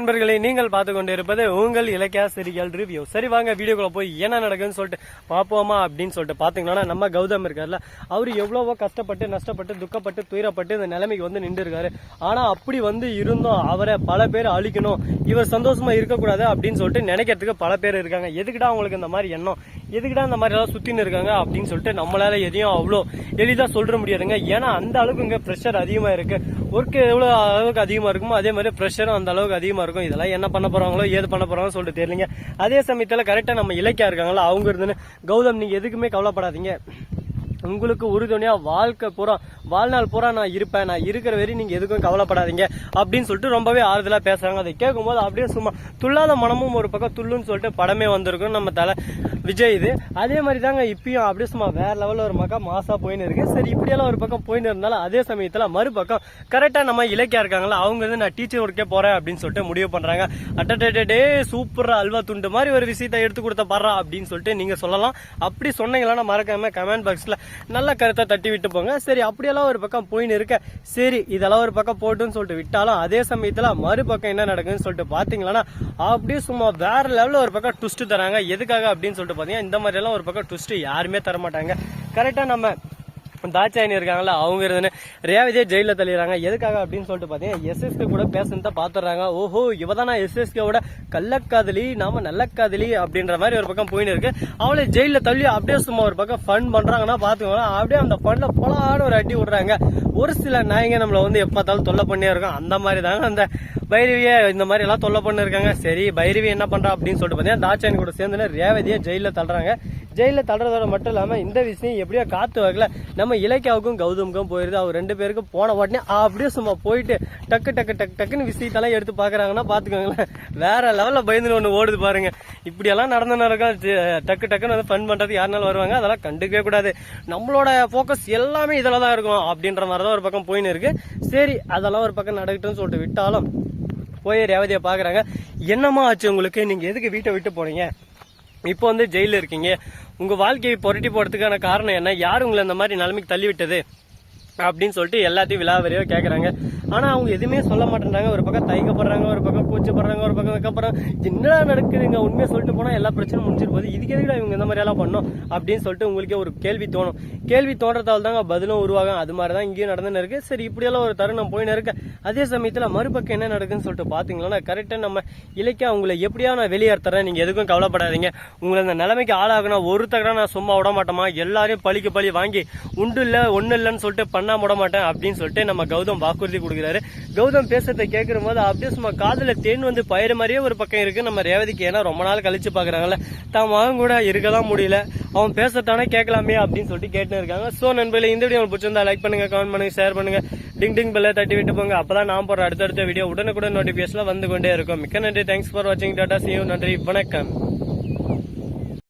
நண்பர்களே நீங்கள் பார்த்து கொண்டு இருப்பது உங்கள் இலக்கிய சிறிகள் ரிவ்யூ. சரி வாங்க வீடியோக்குள்ள போய் என்ன நடக்குதுன்னு சொல்லிட்டு பார்ப்போமா அப்படின்னு சொல்லிட்டு பாத்தீங்கன்னா நம்ம கௌதம் இருக்கார்ல அவர் எவ்வளவோ கஷ்டப்பட்டு நஷ்டப்பட்டு துக்கப்பட்டு துயரப்பட்டு இந்த நிலைமைக்கு வந்து நின்று இருக்காரு ஆனா அப்படி வந்து இருந்தும் அவரை பல பேர் அழிக்கணும் இவர் சந்தோஷமா இருக்கக்கூடாது அப்படின்னு சொல்லிட்டு நினைக்கிறதுக்கு பல பேர் இருக்காங்க. எதுக்கிட்டா அவங்களுக்கு இந்த மாதிரி எண்ணம்? எதுக்குடா அந்த மாதிரி எல்லாம் சுத்தின்னு இருக்காங்க அப்படின்னு சொல்லிட்டு நம்மளால எதையும் அவ்வளோ எளிதா சொல்ற முடியாதுங்க. ஏன்னா அந்த அளவுக்கு இங்க ப்ரெஷர் அதிகமா இருக்கு. ஒர்க் எவ்வளவு அளவுக்கு அதிகமா இருக்குமோ அதே மாதிரி ப்ரெஷரும் அந்த அளவுக்கு அதிகமா இருக்கும். இதெல்லாம் என்ன பண்ண போறாங்களோ ஏது பண்ண போறாங்களோ சொல்லிட்டு தெரியலங்க. அதே சமயத்துல கரெக்டா நம்ம இலக்கியா இருக்காங்களா அவங்க இருந்துன்னு கௌதம் நீங்க எதுக்குமே கவலைப்படாதீங்க. உங்களுக்கு உறுதுணையா வாழ்க்கை பூரா வாழ்நாள் பூரா நான் இருப்பேன் நான் இருக்கிற வரையும் நீங்க எதுக்கும் கவலைப்படாதீங்க அப்படின்னு சொல்லிட்டு ரொம்பவே ஆறுதலா பேசுறாங்க. அதை கேட்கும்போது அப்படியே சும்மா துள்ளாத மனமும் ஒரு பக்கம் துள்ளுன்னு சொல்லிட்டு படமே வந்திருக்கும் நம்ம தலை விஜய் இது. அதே மாதிரி தாங்க இப்பயும் அப்படியே சும்மா வேற லெவல்ல ஒரு பக்கம் மாசா போயின்னு இருக்கு. சரி இப்படியெல்லாம் ஒரு பக்கம் போயின்னு இருந்தாலும் அதே சமயத்துல மறுபக்கம் கரெக்டா நம்ம இலக்கியா இருக்காங்களா அவங்க வந்து நான் டீச்சர் ஒர்க்கே போறேன் அப்படின்னு சொல்லிட்டு முடிவு பண்றாங்க. அட்டடே சூப்பராக அல்வா துண்டு மாதிரி ஒரு விஷயத்தை எடுத்து கொடுத்த பாடுறா அப்படின்னு சொல்லிட்டு நீங்க சொல்லலாம். அப்படி சொன்னீங்களா மறக்காம கமெண்ட் பாக்ஸ்ல நல்ல கருத்தை தட்டி விட்டு போங்க. சரி அப்படியெல்லாம் ஒரு பக்கம் போயின்னு இருக்க. சரி இதெல்லாம் ஒரு பக்கம் போட்டுன்னு சொல்லிட்டு விட்டாலும் அதே சமயத்துல மறுபக்கம் என்ன நடக்குதுன்னு சொல்லிட்டு பாத்தீங்களா அப்படியே சும்மா வேற லெவல்ல ஒரு பக்கம் ட்விஸ்ட் தராங்க. எதுக்காக அப்படின்னு சொல்லிட்டு பாத்தீங்கன்னா இந்த மாதிரி எல்லாம் ஒரு பக்கம் ட்விஸ்ட் யாருமே தர மாட்டாங்க கரெக்டா நம்ம தாட்சாயணி இருக்காங்களா அவங்க இருந்துன்னு ரேவதியே ஜெயில தள்ளிடுறாங்க. எதுக்காக அப்படின்னு சொல்லிட்டு பாத்தீங்கன்னா எஸ்எஸ்கே கூட பேசுனதை பாத்துறாங்க ஓஹோ இவதானா எஸ்எஸ்கேவோட கள்ளக்காதலி நாம நல்ல காதலி அப்படின்ற மாதிரி ஒரு பக்கம் போயின்னு இருக்கு. அவளை ஜெயில தள்ளி அப்படியே சும்மா ஒரு பக்கம் ஃபன் பண்றாங்கன்னா பாத்துக்கோங்க அப்படியே அந்த ஃபன்ல பொலான ஒரு அடி விடுறாங்க. ஒரு சில நாயங்க நம்மள வந்து எப்ப பார்த்தாலும் தொல்லை பண்ணியே இருக்கும். அந்த மாதிரி தாங்க அந்த பைரவியை இந்த மாதிரி எல்லாம் தொல்லை பண்ணிருக்காங்க. சரி பைரவி என்ன பண்றா அப்படின்னு சொல்லிட்டு பாத்தீங்கன்னா தாட்சாயணி கூட சேர்ந்து ரேவதியை ஜெயில தள்ளுறாங்க. ஜெயில தள்ளுறதோட மட்டும் இல்லாம இந்த விஷயம் எப்படியோ காத்து வகல நம்ம இலக்கியாவுக்கும் கௌதமுக்கும் போயிருது. அவர் ரெண்டு பேருக்கும் போன உடனே அப்படியே சும்மா போயிட்டு டக்கு டக்கு டக்கு டக்குன்னு விஷயத்தெல்லாம் எடுத்து பாக்குறாங்கன்னா பாத்துக்கோங்களேன் வேற லெவல்ல பயந்துன்னு ஒண்ணு ஓடுது பாருங்க. இப்படி எல்லாம் நடந்த நடக்கும் டக்கு டக்குன்னு வந்து ஃபன் பண்றது யாருனாலும் வருவாங்க? அதெல்லாம் கண்டுக்கவே கூடாது. நம்மளோட போக்கஸ் எல்லாமே இதில் தான் இருக்கும். அப்படின்ற மாதிரி தான் ஒரு பக்கம் போயின்னு இருக்கு. சரி அதெல்லாம் ஒரு பக்கம் நடக்கட்டும்னு சொல்லிட்டு விட்டாலும் போய் ரேவதியை பார்க்குறாங்க என்னம்மா ஆச்சு உங்களுக்கு? நீங்க எதுக்கு வீட்டை விட்டு போனீங்க? இப்போ வந்து ஜெயில இருக்கீங்க. உங்க வாழ்க்கையை புரட்டி போகிறதுக்கான காரணம் என்ன? யார் உங்களை இந்த மாதிரி நிலைமைக்கு தள்ளி விட்டது? அப்படின்னு சொல்லிட்டு எல்லாத்தையும் விலாவரியா கேட்குறாங்க ஆனால் அவங்க எதுவுமே சொல்ல மாட்டேன்றாங்க. ஒரு பக்கம் தைக்கப்படுறாங்க ஒரு பக்கம் கூச்சப்படுறாங்க ஒரு பக்கம் வைக்கப்படுறாங்க என்னடா நடக்குதுங்க? உண்மையை சொல்லிட்டு போனால் எல்லா பிரச்சனையும் முடிஞ்சிட்டு போகுது. இதுக்கு எதுக்கு இவங்க இந்த மாதிரி எல்லாம் பண்ணோம் அப்படின்னு சொல்லிட்டு உங்களுக்கே ஒரு கேள்வி தோணும். கேள்வி தோன்றதால் தாங்க பதிலும் உருவாகும். அது மாதிரி தான் இங்கேயும் நடந்துன்னு இருக்கு. சரி இப்படியெல்லாம் ஒரு தருணம் போயின்னு இருக்கு. அதே சமயத்தில் மறுபக்கம் என்ன நடக்குதுன்னு சொல்லிட்டு பாத்தீங்களா? கரெக்டாக நம்ம இலக்கியா அவங்கள எப்படியா நான் வெளியேற்றுறேன் நீங்கள் எதுக்கும் கவலைப்படாதீங்க. உங்களை அந்த நிலைமைக்கு ஆளாகணும் ஒருத்தகடா நான் சும்மா விட மாட்டோமா எல்லாரையும் பழிக்கு பழி வாங்கி உண்டு இல்லை ஒன்றும் இல்லைன்னு சொல்லிட்டு பண்ண விட மாட்டேன் அப்படின்னு சொல்லிட்டு நம்ம கௌதம் வாக்குறுதி கொடுக்குறாரு. கௌதம் பேசுறதை கேட்கிற போது அப்படியே சும்மா காதில் தேன் வந்து பயிர மாதிரியே ஒரு பக்கம் இருக்கு. நம்ம ரேவதிக்கு ஏன்னா ரொம்ப நாள் கழிச்சு பாக்குறாங்கல்ல. தான் மகன் கூட இருக்கதான் முடியல. அவன் பேசத்தானே கேட்கலாமே அப்படின்னு சொல்லிட்டு கேட்டுன்னு இருக்காங்க. சோ நண்பர்களே இந்த வீடியோ பிடிச்சிருந்தா லைக் பண்ணுங்க கமெண்ட் பண்ணுங்க ஷேர் பண்ணுங்க. டிங் டிங் பெல்ல தட்டி விட்டு போங்க. அப்பதான் நான் போற அடுத்தடுத்த வீடியோ உடனுக்குடன் நோட்டிபிகேஷன்ல வந்து கொண்டே இருக்கும். மிக்க நன்றி. தேங்க்ஸ் ஃபார் வாட்சிங் டாடா சியூ நன்றி. வணக்கம்.